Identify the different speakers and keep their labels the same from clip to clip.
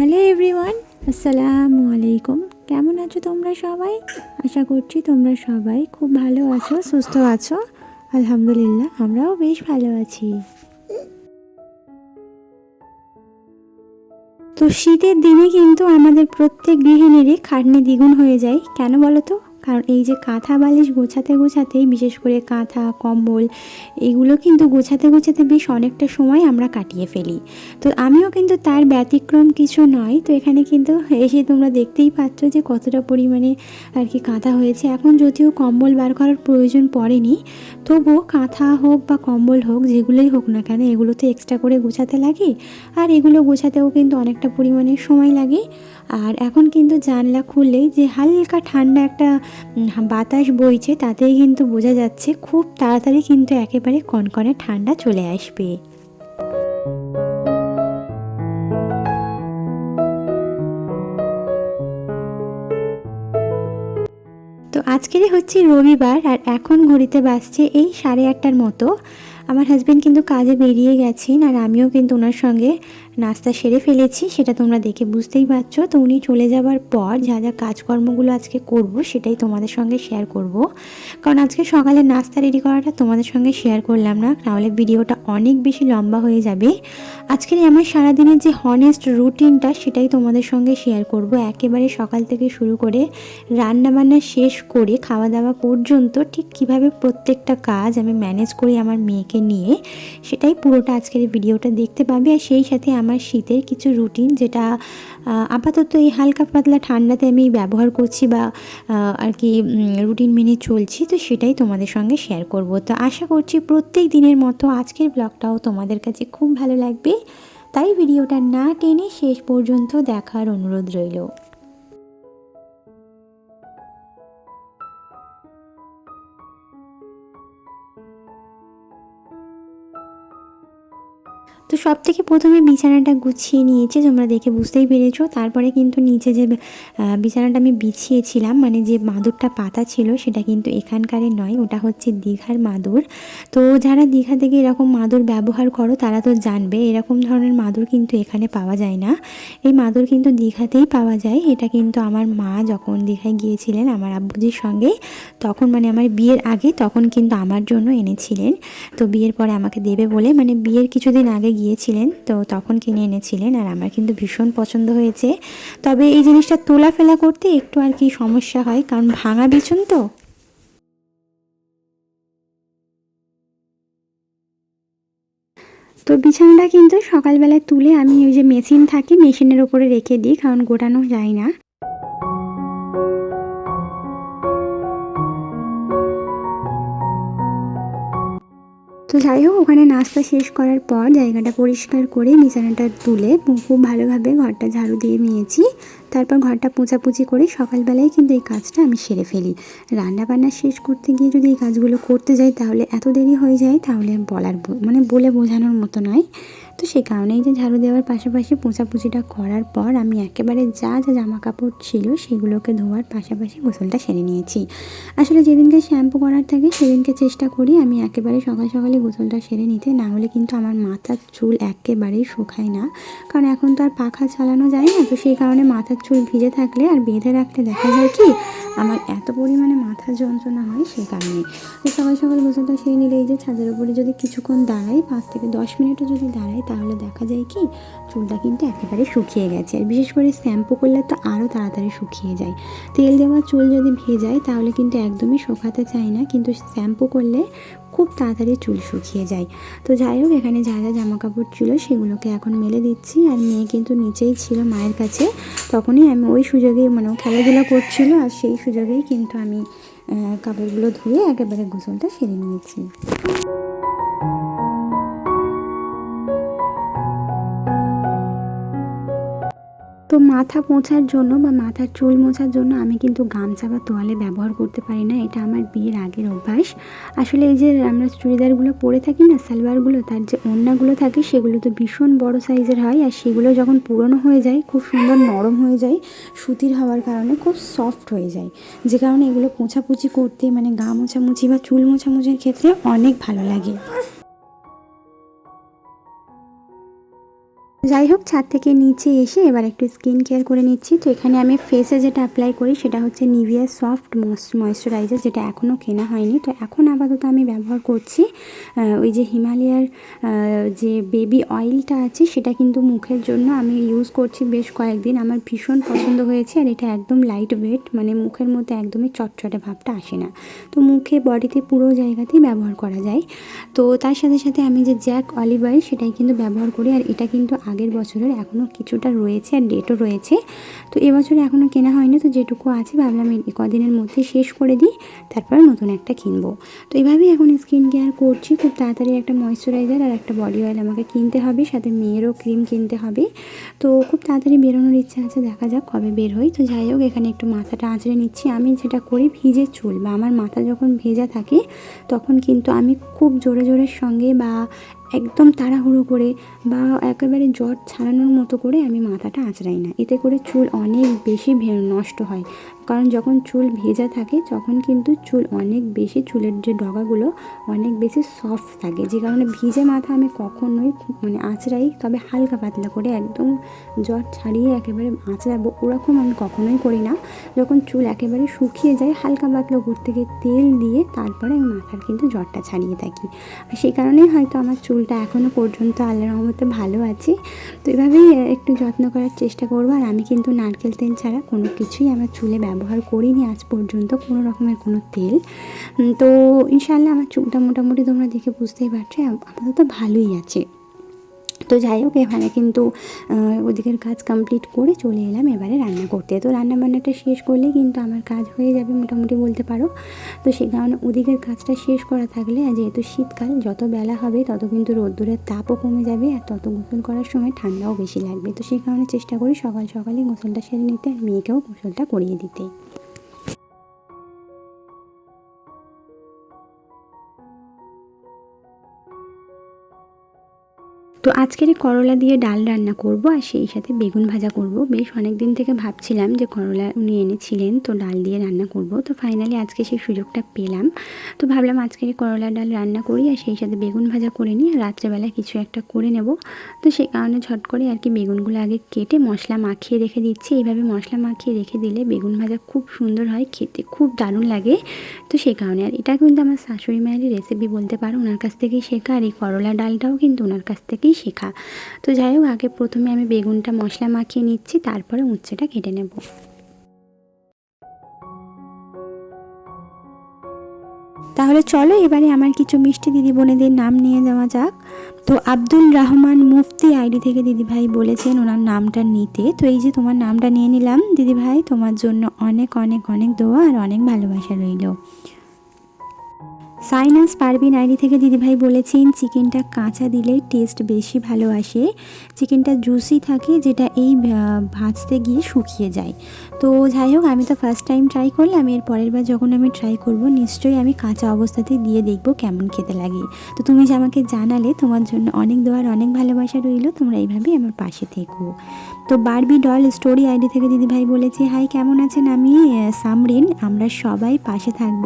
Speaker 1: Hello everyone, আসসালামু আলাইকুম। কেমন আছো তোমরা সবাই? আশা করছি তোমরা সবাই খুব ভালো আছো, সুস্থ আছো। আলহামদুলিল্লাহ, আমরাও বেশ ভালো আছি। তো শীতের দিনে কিন্তু আমাদের প্রত্যেক গৃহিণীরই খাটনি দ্বিগুণ হয়ে যায়। কেন বলো তো? কারণ এই যে কাঁথা বালিশ গোছাতে গোছাতেই, বিশেষ করে কাঁথা, কম্বল, এগুলো কিন্তু গোছাতে গোছাতে বেশ অনেকটা সময় আমরা কাটিয়ে ফেলি। তো আমিও কিন্তু তার ব্যতিক্রম কিছু নয়। তো এখানে কিন্তু এসে তোমরা দেখতেই পাচ্ছ যে কতটা পরিমাণে আর কি কাঁথা হয়েছে। এখন যদিও কম্বল বার করার প্রয়োজন পড়েনি, তবুও কাঁথা হোক বা কম্বল হোক, যেগুলোই হোক না কেন এগুলো তো এক্সট্রা করে গোছাতে লাগে। আর এগুলো গোছাতেও কিন্তু অনেকটা পরিমাণে সময় লাগে। আর এখন কিন্তু জানলা খুললেই যে হালকা ঠান্ডা একটা বাতাস বইছে, তাতেই কিন্তু বোঝা যাচ্ছে খুব তাড়াতাড়ি কিন্তু একেবারে কনকনে ঠান্ডা চলে আসবে। তো আজকেরই হচ্ছে রবিবার আর এখন ঘড়িতে বাজছে এই সাড়ে আটটার মতো। আমার হাজব্যান্ড কিন্তু কাজে বেরিয়ে গেছেন আর আমিও কিন্তু ওনার সঙ্গে নাস্তা সেরে ফেলেছি, সেটা তোমরা দেখে বুঝতেই পারছ। তো উনি চলে যাবার পর যা যা কাজকর্মগুলো আজকে করব, সেটাই তোমাদের সঙ্গে শেয়ার করব। কারণ আজকে সকালে নাস্তা রেডি করাটা তোমাদের সঙ্গে শেয়ার করলাম না, নাহলে ভিডিওটা অনেক বেশি লম্বা হয়ে যাবে। আজকের আমার সারাদিনের যে হনেস্ট রুটিনটা সেটাই তোমাদের সঙ্গে শেয়ার করব। একেবারে সকাল থেকে শুরু করে রান্না বান্না শেষ করে খাওয়া দাওয়া পর্যন্ত ঠিক কীভাবে প্রত্যেকটা কাজ আমি ম্যানেজ করি আমার মেয়েকে নিয়ে, সেটাই পুরোটা আজকের ভিডিওটা দেখতে পাবে। আর সেই সাথে আমার শীতের কিছু রুটিন যেটা আপাতত এই হালকা পাতলা ঠান্ডাতে আমি ব্যবহার করছি বা আর কি রুটিন মেনে চলছি, তো সেটাই তোমাদের সঙ্গে শেয়ার করব। তো আশা করছি প্রত্যেক দিনের মতো আজকের ব্লগটাও তোমাদের কাছে খুব ভালো লাগবে। তাই ভিডিওটা না টেনে শেষ পর্যন্ত দেখার অনুরোধ রইল। তো সব থেকে প্রথমে বিছানাটা গুছিয়ে নিয়েছি, তোমরা দেখে বুঝতেই পেরেছ। তারপরে কিন্তু নিচে যে বিছানাটা আমি বিছিয়েছিলাম মানে যে মাদুরটা পাতা ছিল সেটা কিন্তু এখানকারের নয়, ওটা হচ্ছে দীঘার মাদুর। তো যারা দীঘা থেকে এরকম মাদুর ব্যবহার করো, তারা তো জানবে, এরকম ধরনের মাদুর কিন্তু এখানে পাওয়া যায় না। এই মাদুর কিন্তু দীঘাতেই পাওয়া যায়। এটা কিন্তু আমার মা যখন দীঘায় গিয়েছিলেন, আমার আব্বুজির সঙ্গে, তখন মানে আমার বিয়ের আগে, তখন কিন্তু আমার জন্য এনেছিলেন। তো বিয়ের পরে আমাকে দেবে বলে মানে বিয়ের কিছুদিন আগে গিয়েছিলেন, তো তখন কিনে এনেছিলেন আর আমার কিন্তু ভীষণ পছন্দ হয়েছে। তবে এই জিনিসটা তোলা ফেলা করতে একটু আর কি সমস্যা হয়, কারণ ভাঙা বিছুন তো। তো বিছানাটা কিন্তু সকালবেলা তুলে আমি ওই যে মেশিন থাকে, মেশিনের ওপরে রেখে দিই, কারণ গোটানো যায় না। তো যাই হোক, ওখানে নাস্তা শেষ করার পর জায়গাটা পরিষ্কার করে বিছানাটা তুলে খুব ভালোভাবে ঘরটা ঝাড়ু দিয়ে নিয়েছি। তারপর ঘরটা পোঁচাপুচি করে সকালবেলায় কিন্তু এই কাজটা আমি সেরে ফেলি। রান্না বান্না শেষ করতে গিয়ে যদি এই কাজগুলো করতে যাই তাহলে এত দেরি হয়ে যায়, তাহলে বলার মানে বলে বোঝানোর মতো নয়। তো সেই কারণেই যে ঝাড়ু দেওয়ার পাশাপাশি পোঁচাপুচিটা করার পর আমি একেবারে যা যা জামা কাপড় ছিল সেগুলোকে ধোয়ার পাশাপাশি গোসলটা সেরে নিয়েছি। আসলে যেদিনকে শ্যাম্পু করার থাকে সেদিনকে চেষ্টা করি আমি একেবারে সকাল সকালে গোসলটা সেরে নিতে, না হলে কিন্তু আমার মাথার চুল একেবারেই শুকায় না। কারণ এখন তো আর পাখা চালানো যায় না, তো সেই কারণে মাথার চুল ভিজে থাকলে আর বেঁধে রাখলে দেখা যায় কি আমার এত পরিমাণে মাথার যন্ত্রণা হয় সেই কারণে। সকাল সকাল গোসলটা সেরে নিলে এই যে ছাদের উপরে যদি কিছুক্ষণ দাঁড়াই, পাঁচ থেকে দশ মিনিটও যদি দাঁড়াই, তাহলে দেখা যায় কি চুলটা কিন্তু একেবারে শুকিয়ে গেছে। আর বিশেষ করে শ্যাম্পু করলে তো আরও তাড়াতাড়ি শুকিয়ে যায়। তেল দেওয়া চুল যদি ভেজায়, তাহলে কিন্তু একদমই শুকাতে চায় না। কিন্তু শ্যাম্পু করলে খুব তাড়াতাড়ি চুল শুকিয়ে যায়। তো যাই হোক, এখানে যা যা জামা কাপড় ছিল সেগুলোকে এখন মেলে দিচ্ছি। আর মেয়ে কিন্তু নিচেই ছিল মায়ের কাছে। তখনই আমি ওই সুযোগেই মানে খেলাধুলা করছিল আর সেই সুযোগেই কিন্তু আমি কাপড়গুলো ধুয়ে একেবারে গোসলটা সেরে নিয়েছি। মাথা মোছার জন্য বা মাথার চুল মোছার জন্য আমি কিন্তু গামছা বা তোয়ালে ব্যবহার করতে পারি না। এটা আমার বিয়ের আগের অভ্যাস। আসলে এই যে আমরা চুড়িদারগুলো পরে থাকি না, সালোয়ারগুলো, তার যে ওড়নাগুলো থাকে সেগুলো তো ভীষণ বড় সাইজের হয় আর সেগুলো যখন পুরনো হয়ে যায়, খুব সুন্দর নরম হয়ে যায়, সুতির হওয়ার কারণে খুব সফট হয়ে যায়। যে কারণে এগুলো পোছাপুছি করতে মানে গা মোছামুছি বা চুল মোছামুছির ক্ষেত্রে অনেক ভালো লাগে। যাই হোক, ছাদ থেকে নিচে এসে এবার একটু স্কিন কেয়ার করে নিচ্ছি। তো এখানে আমি ফেসে যেটা অ্যাপ্লাই করি সেটা হচ্ছে নিভিয়া সফট ময়শ্চারাইজার যেটা এখনও কেনা হয়নি। তো এখন আপাতত আমি ব্যবহার করছি ওই যে হিমালয়ার যে বেবি অয়েলটা আছে, সেটা কিন্তু মুখের জন্য আমি ইউজ করছি বেশ কয়েকদিন। আমার ভীষণ পছন্দ হয়েছে আর এটা একদম লাইট ওয়েট মানে মুখের মধ্যে একদমই চটচটে ভাবটা আসে না। তো মুখে বডিতে পুরো জায়গাতেই ব্যবহার করা যায়। তো তার সাথে সাথে আমি যে জ্যাক অলিভ অয়েল সেটাই কিন্তু ব্যবহার করি আর এটা কিন্তু আগের বছরের এখনও কিছুটা রয়েছে আর ডেটও রয়েছে। তো এবছরে এখনও কেনা হয়নি, তো যেটুকু আছে ভাবলাম কদিনের মধ্যে শেষ করে দিই, তারপর নতুন একটা কিনবো। তো এইভাবেই এখন স্কিন কেয়ার করছি, খুব তাড়াতাড়ি একটা ময়শ্চারাইজার আর একটা বডি অয়েল আমাকে কিনতে হবে, সাথে মেয়েরও ক্রিম কিনতে হবে। তো খুব তাড়াতাড়ি বেরোনোর ইচ্ছা আছে, দেখা যাক কবে বের হই। তো যাই হোক, এখানে একটু মাথাটা আঁচড়ে নিচ্ছি। আমি যেটা করি, ভিজে চুল বা আমার মাথা যখন ভেজা থাকে, তখন কিন্তু আমি খুব জোরে জোরের সঙ্গে বা একদম তাড়াহুড়ো করে বা একেবারে জট ছাড়ানোর মতো করে আমি মাথাটা আঁচড়াই না। এতে করে চুল অনেক বেশি নষ্ট হয়। কারণ যখন চুল ভেজা থাকে, তখন কিন্তু চুল অনেক বেশি, চুলের যে ডগাগুলো অনেক বেশি সফট থাকে। যে কারণে ভিজে মাথা আমি কখনোই মানে আঁচড়াই, তবে হালকা পাতলা করে একদম জট ছাড়িয়ে একেবারে আঁচড়াবো ওরকম আমি কখনোই করি না। যখন চুল একেবারে শুকিয়ে যায়, হালকা পাতলা উপর থেকে তেল দিয়ে তারপরে আমি মাথার কিন্তু জটটা ছাড়িয়ে থাকি। আর সেই কারণেই হয়তো আমার চুলটা এখনও পর্যন্ত আল্লাহর রহমতে ভালো আছে। তো এভাবেই একটু যত্ন করার চেষ্টা করব। আর আমি কিন্তু নারকেল তেল ছাড়া কোনো কিছুই আমার চুলে ব্যবহার করিনি আজ পর্যন্ত, কোনো রকমের কোনো তেল। তো ইনশাল্লাহ আমার চুলটা মোটামুটি তোমরা দেখে বুঝতেই পারছ আপ- আপাতত ভালোই আছে। তো যাই হোক এখানে কিন্তু ওদিকের কাজ কমপ্লিট করে চলে এলাম এবারে রান্না করতে। তো রান্না বান্নাটা শেষ করলে কিন্তু আমার কাজ হয়ে যাবে মোটামুটি বলতে পারো। তো সে কারণে ওদিকের কাজটা শেষ করা থাকলে, আর যেহেতু শীতকাল, যত বেলা হবে, তত কিন্তু রোদ্দুরের তাপও কমে যাবে, আর তত গোসল করার সময় ঠান্ডাও বেশি লাগবে। তো সেই কারণে চেষ্টা করি সকাল সকালে গোসলটা সেরে নিতে, আর মেয়েকেও গোসলটা করিয়ে দিতে। তো আজকের করলা দিয়ে ডাল রান্না করব আর সেই সাথে বেগুন ভাজা করব। বেশ অনেক দিন থেকে ভাবছিলাম যে করলা উনি এনেছিলেন, তো ডাল দিয়ে রান্না করব। তো ফাইনালি আজকে সেই সুযোগটা পেলাম। তো ভাবলাম আজকের করলা ডাল রান্না করি আর সেই সাথে বেগুন ভাজা করে নিই আর রাত্রেবেলা কিছু একটা করে নেব। তো সেই কারণে ঝট করে আর কি বেগুনগুলো আগে কেটে মশলা মাখিয়ে রেখে দিচ্ছি। এইভাবে মশলা মাখিয়ে রেখে দিলে বেগুন ভাজা খুব সুন্দর হয়, খেতে খুব দারুণ লাগে। তো সেই কারণে আর এটা কিন্তু আমার শাশুড়ি মায়ের রেসিপি বলতে পারো। ওনার কাছ থেকেই শেখা। আর এই করলা ডালটাও কিন্তু ওনার কাছ থেকেই শেখা। তো যাই হোক, আগে প্রথমে আমি বেগুনটা মশলা মাখিয়ে নিচ্ছি, তারপরে উচ্ছেটা কেটে নেব। তাহলে চলো, এবারে আমার কিছু মিষ্টি দিদি বোনেদের নাম নিয়ে যাওয়া যাক। তো আব্দুল রহমান মুফতি আইডি থেকে দিদিভাই বলেছেন ওনার নামটা নিতে। তো এই যে তোমার নামটা নিয়ে নিলাম দিদিভাই তোমার জন্য অনেক অনেক অনেক দোয়া আর অনেক ভালোবাসা রইল। সাইনাস পারবিন আইডি থেকে দিদিভাই বলেছেন, চিকেনটা কাঁচা দিলেই টেস্ট বেশি ভালো আসে। চিকেনটা জুসি থাকে, যেটা এই ভাজতে গিয়ে শুকিয়ে যায়। তো যাই হোক, আমি তো ফার্স্ট টাইম ট্রাই করলাম। এর পরের বার যখন আমি ট্রাই করব, নিশ্চয়ই আমি কাঁচা অবস্থাতে দিয়ে দেখব কেমন খেতে লাগে। তো তুমি যে আমাকে জানালে, তোমার জন্য অনেক দোয়ার অনেক ভালোবাসা রইল। তোমরা এইভাবেই আমার পাশে থেকো। তো বারবি ডল স্টোরি আইডি থেকে দিদিভাই বলেছে হাই কেমন আছেন? আমি সামরিন। আমরা সবাই পাশে থাকব।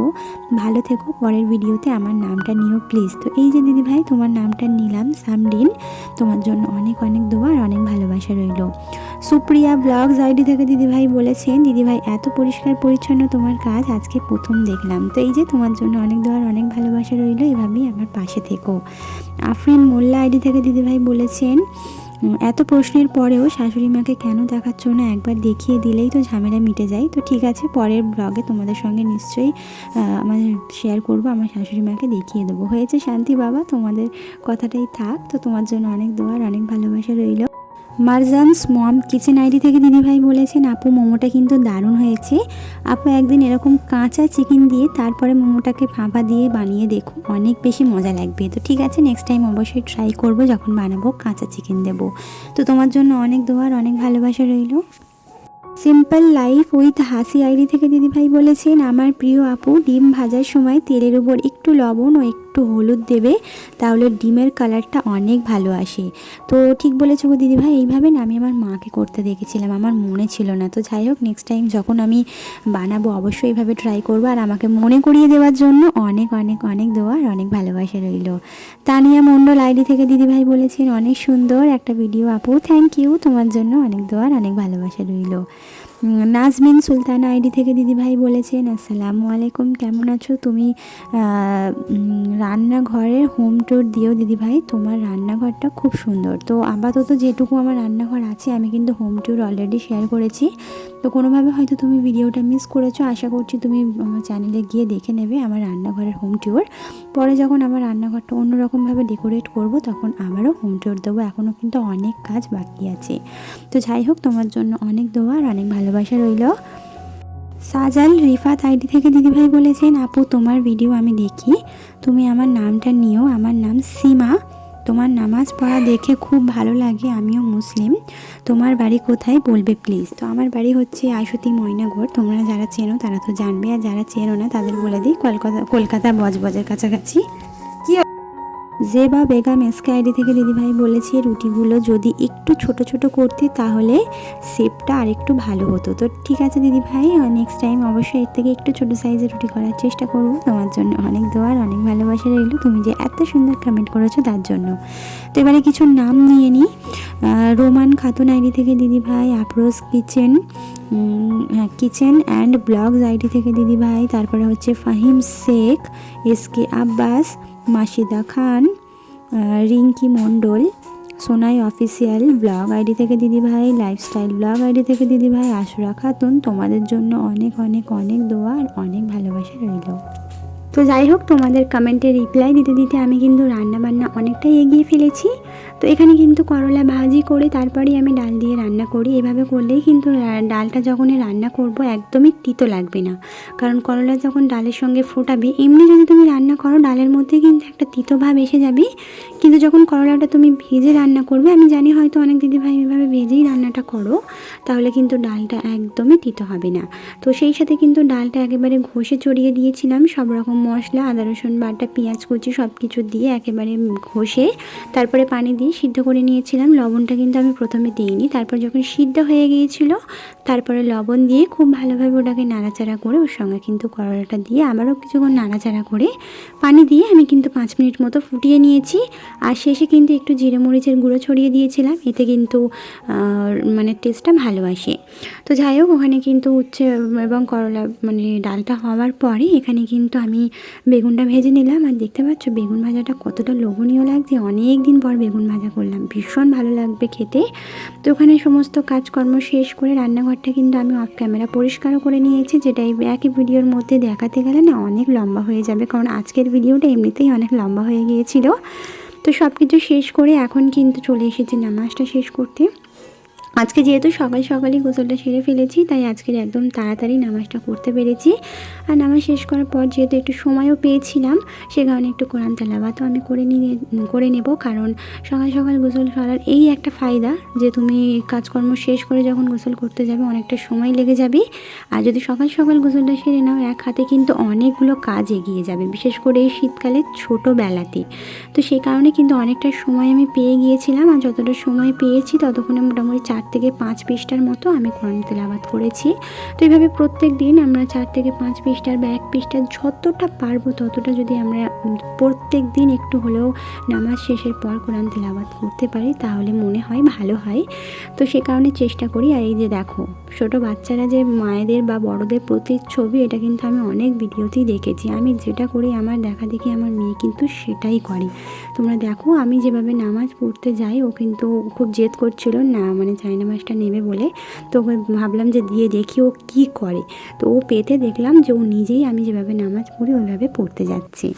Speaker 1: ভালো থেকো। পরের ভিডিওতে আমার নামটা নিও প্লিজ তো এই যে দিদিভাই, তোমার নামটা নিলাম, সামরিন। তোমার জন্য অনেক অনেক দোয়া আর অনেক ভালোবাসা রইল। সুপ্রিয়া ব্লগস আইডি থেকে দিদিভাই বলেছেন দিদিভাই এত পরিষ্কার পরিচ্ছন্ন তোমার কাজ আজকে প্রথম দেখলাম। তো এই যে তোমার জন্য অনেক দোয়ার অনেক ভালোবাসা রইল এভাবেই আমার পাশে থেকো। আফরিন মোল্লা আইডি থেকে দিদিভাই বলেছেন এত প্রশ্নের পরেও শাশুড়ি মাকে কেন দেখাচ্ছ না? একবার দেখিয়ে দিলেই তো ঝামেলা মিটে যায়। তো ঠিক আছে পরের ব্লগে তোমাদের সঙ্গে নিশ্চয়ই আহ, আমাদের শেয়ার করব আমার শাশুড়ি মাকে দেখিয়ে দেবো। হয়েছে শান্তি বাবা তোমাদের কথাটাই থাক। তো তোমার জন্য অনেক দোয়ার অনেক ভালোবাসা রইল। মারজানস মম কিচেন আইডি থেকে দিদিভাই বলেছেন, আপু, মোমোটা কিন্তু দারুণ হয়েছে। আপু একদিন এরকম কাঁচা চিকেন দিয়ে তারপরে মোমোটাকে ফাঁপা দিয়ে বানিয়ে দেখো অনেক বেশি মজা লাগবে। তো ঠিক আছে নেক্সট টাইম অবশ্যই ট্রাই করব, যখন বানাবো কাঁচা চিকেন দেবো। তো তোমার জন্য অনেক দোয়ার অনেক ভালোবাসা রইল। Simple life with Hasi ID থেকে দিদিভাই বলেছেন, আমার প্রিয় আপু, ডিম ভাজার সময় তেলের উপর একটু লবণ ও একটু একটু হলুদ দেবে, তাহলে ডিমের কালারটা অনেক ভালো আসে। তো ঠিক বলেছ গো দিদিভাই, এইভাবে না আমি আমার মাকে করতে দেখেছিলাম, আমার মনে ছিল না। তো যাই হোক নেক্সট টাইম যখন আমি বানাবো অবশ্যই এইভাবে ট্রাই করব। আর আমাকে মনে করিয়ে দেওয়ার জন্য অনেক অনেক অনেক দেওয়ার অনেক ভালোবাসা রইল। তানিয়া মণ্ডল আইডি থেকে দিদিভাই বলেছেন, অনেক সুন্দর একটা ভিডিও আপু। থ্যাংক ইউ তোমার জন্য অনেক দেওয়ার অনেক ভালোবাসা রইল। নাজমিন সুলতান আইডি থেকে দিদিভাই বলেছেন, আসসালামু আলাইকুম, কেমন আছো? তুমি রান্নাঘরের হোম ট্যুর দিও দিদিভাই। তোমার রান্নাঘরটা খুব সুন্দর। তো আপাতত যেটুকু আমার রান্নাঘর আছে, আমি কিন্তু হোম ট্যুর অলরেডি শেয়ার করেছি। তো কোনোভাবে হয়তো তুমি ভিডিওটা মিস করেছ। আশা করছি তুমি আমার চ্যানেলে গিয়ে দেখে নেবে আমার রান্নাঘরের হোম ট্যুর পরে যখন আমার রান্নাঘরটা অন্যরকমভাবে ডেকোরেট করব, তখন আবারও হোম ট্যুর দেবো। এখনও কিন্তু অনেক কাজ বাকি আছে। তো যাই হোক, তোমার জন্য অনেক দোয়া আর অনেক ভালোবাসা রইল। সাজাল রিফাত আইডি থেকে দিদিভাই বলেছেন, আপু, তোমার ভিডিও আমি দেখি। তুমি আমার নামটা নিও। আমার নাম সীমা। তোমার নামাজ পড়া দেখে খুব ভালো লাগে, আমিও মুসলিম। তোমার বাড়ি কোথায় বলবে প্লিজ তো আমার বাড়ি হচ্ছে আশুতি ময়নাঘর তোমরা যারা চেনো তারা তো জানবে, আর যারা চেনো না তাদের বলে দিই, কলকাতা কলকাতা বজবজের কাছাকাছি। জেবা বেগম এসকে আইডি থেকে দিদিভাই বলেছে রুটিগুলো যদি একটু ছোট ছোট করতে তাহলে শেপটা আর একটু ভালো হতো। তো ঠিক আছে দিদিভাই নেক্সট টাইম অবশ্যই এর থেকে একটু ছোট সাইজের রুটি করার চেষ্টা করব। তোমার জন্য অনেক দোয়ার অনেক ভালোবাসা রইল। তুমি যে এত সুন্দর কমেন্ট করেছ তার জন্য। তো এবারে কিছু নাম নিয়ে নিই রোমান খাতুন আইডি থেকে দিদিভাই, আফরোজ কিচেন হ্যাঁ কিচেন অ্যান্ড ব্লগস আইডি থেকে দিদিভাই, তারপরে হচ্ছে Fahim Sheikh, S K Abbas Masida Khan Rinki Mondal, Sonai official blog ID থেকে দিদিভাই লাইফস্টাইল ব্লগ আইডি থেকে দিদিভাই আশুরা খাতুন, তোমাদের জন্য অনেক অনেক অনেক দোয়া আর অনেক ভালোবাসা রইল। তো যাই হোক, তোমাদের কমেন্টে রিপ্লাই দিতে দিতে আমি কিন্তু রান্না বান্না অনেকটাই এগিয়ে ফেলেছি। তো এখানে কিন্তু করলা ভাজি করে তারপরেই আমি ডাল দিয়ে রান্না করি। এভাবে করলেই কিন্তু ডালটা যখনই রান্না করব একদমই তিতো লাগবে না। কারণ করলা যখন ডালের সঙ্গে ফোটাবে, এমনি যদি তুমি রান্না করো, ডালের মধ্যে কিন্তু একটা তিতো ভাব এসে যাবে। কিন্তু যখন করলাটা তুমি ভেজে রান্না করবে, আমি জানি হয়তো অনেক দিদিভাই এভাবে ভেজেই রান্নাটা করো, তাহলে কিন্তু ডালটা একদমই তিতো হবে না। তো সেই সাথে কিন্তু ডালটা একেবারে ঘষে চড়িয়ে দিয়েছিলাম সব রকম মশলা, আদা, রসুন বাটা, পেঁয়াজ, কুচি সব কিছু দিয়ে একেবারে ঘষে তারপরে পানি দিয়ে সিদ্ধ করে নিয়েছিলাম। লবণটা কিন্তু আমি প্রথমে দিইনি। তারপর যখন সিদ্ধ হয়ে গিয়েছিল, তারপরে লবণ দিয়ে খুব ভালোভাবে ওটাকে নাড়াচাড়া করে ওর সঙ্গে কিন্তু করলাটা দিয়ে আবারও কিছুক্ষণ নাড়াচাড়া করে পানি দিয়ে আমি কিন্তু পাঁচ মিনিট মতো ফুটিয়ে নিয়েছি। আর শেষে কিন্তু একটু জিরে মরিচের গুঁড়ো ছড়িয়ে দিয়েছিলাম। এতে কিন্তু মানে টেস্টটা ভালো আসে। তো যাই হোক, ওখানে কিন্তু উচ্ছে এবং করলা মানে ডালটা হওয়ার পরে এখানে কিন্তু আমি বেগুনটা ভেজে নিলাম আর দেখতে পাচ্ছ বেগুন ভাজাটা কতটা লোভনীয় লাগছে। অনেক দিন পর বেগুন ভাজা করলাম। ভীষণ ভালো লাগবে খেতে। তো ওখানে সমস্ত কাজকর্ম শেষ করে রান্নাঘরটা কিন্তু আমি অফ ক্যামেরা পরিষ্কারও করে নিয়েছি, যেটা এই একই ভিডিওর মধ্যে দেখাতে গেলে না অনেক লম্বা হয়ে যাবে। কারণ আজকের ভিডিওটা এমনিতেই অনেক লম্বা হয়ে গিয়েছিল। তো সব কিছু শেষ করে এখন কিন্তু চলে এসেছি নামাজটা শেষ করতে। আজকে যেহেতু সকাল সকালই গোসলটা সেরে ফেলেছি, তাই আজকের একদম তাড়াতাড়ি নামাজটা করতে পেরেছি। আর নামাজ শেষ করার পর যেহেতু একটু সময়ও পেয়েছিলাম, সে কারণে একটু কোরআন তেলাবাতও আমি করে নিয়ে, করে নেব। কারণ সকাল সকাল গোসল করার এই একটা ফায়দা যে তুমি কাজকর্ম শেষ করে যখন গোসল করতে যাবে অনেকটা সময় লেগে যাবে। আর যদি সকাল সকাল গোসলটা সেরে নাও, এক হাতে কিন্তু অনেকগুলো কাজ এগিয়ে যাবে, বিশেষ করে এই শীতকালে ছোটোবেলাতে। তো সেই কারণে কিন্তু অনেকটা সময় আমি পেয়ে গিয়েছিলাম, আর যতটা সময় পেয়েছি ততক্ষণে মোটামুটি চার থেকে পাঁচ পৃষ্ঠার মতো আমি কোরআন তেলাবাত করেছি। তো এইভাবে প্রত্যেক দিন আমরা চার থেকে পাঁচ পৃষ্ঠার বা এক পৃষ্ঠার যতটা পারব ততটা যদি আমরা প্রত্যেক দিন একটু হলেও নামাজ শেষের পর কোরআন তেলাবাত করতে পারি, তাহলে মনে হয় ভালো হয়। তো সে কারণে চেষ্টা করি। আর এই যে দেখো, ছোটো বাচ্চারা যে মায়েদের বা বড়দের প্রতিচ্ছবি, এটা কিন্তু আমি অনেক ভিডিওতেই দেখেছি। আমি যেটা করি, আমার দেখা দেখি আমার মেয়ে কিন্তু সেটাই করে। তোমরা দেখো, আমি যেভাবে নামাজ পড়তে যাই, ও কিন্তু খুব জেদ করছিল না মানে চাই নামাজটা নেবে বলে তো ভাবলাম যে দিয়ে দেখি ও কি করে। তো ও পেতে দেখলাম যে ও নিজেই আমি যেভাবে নামাজ পড়ি ওইভাবে পড়তে যাচ্ছি।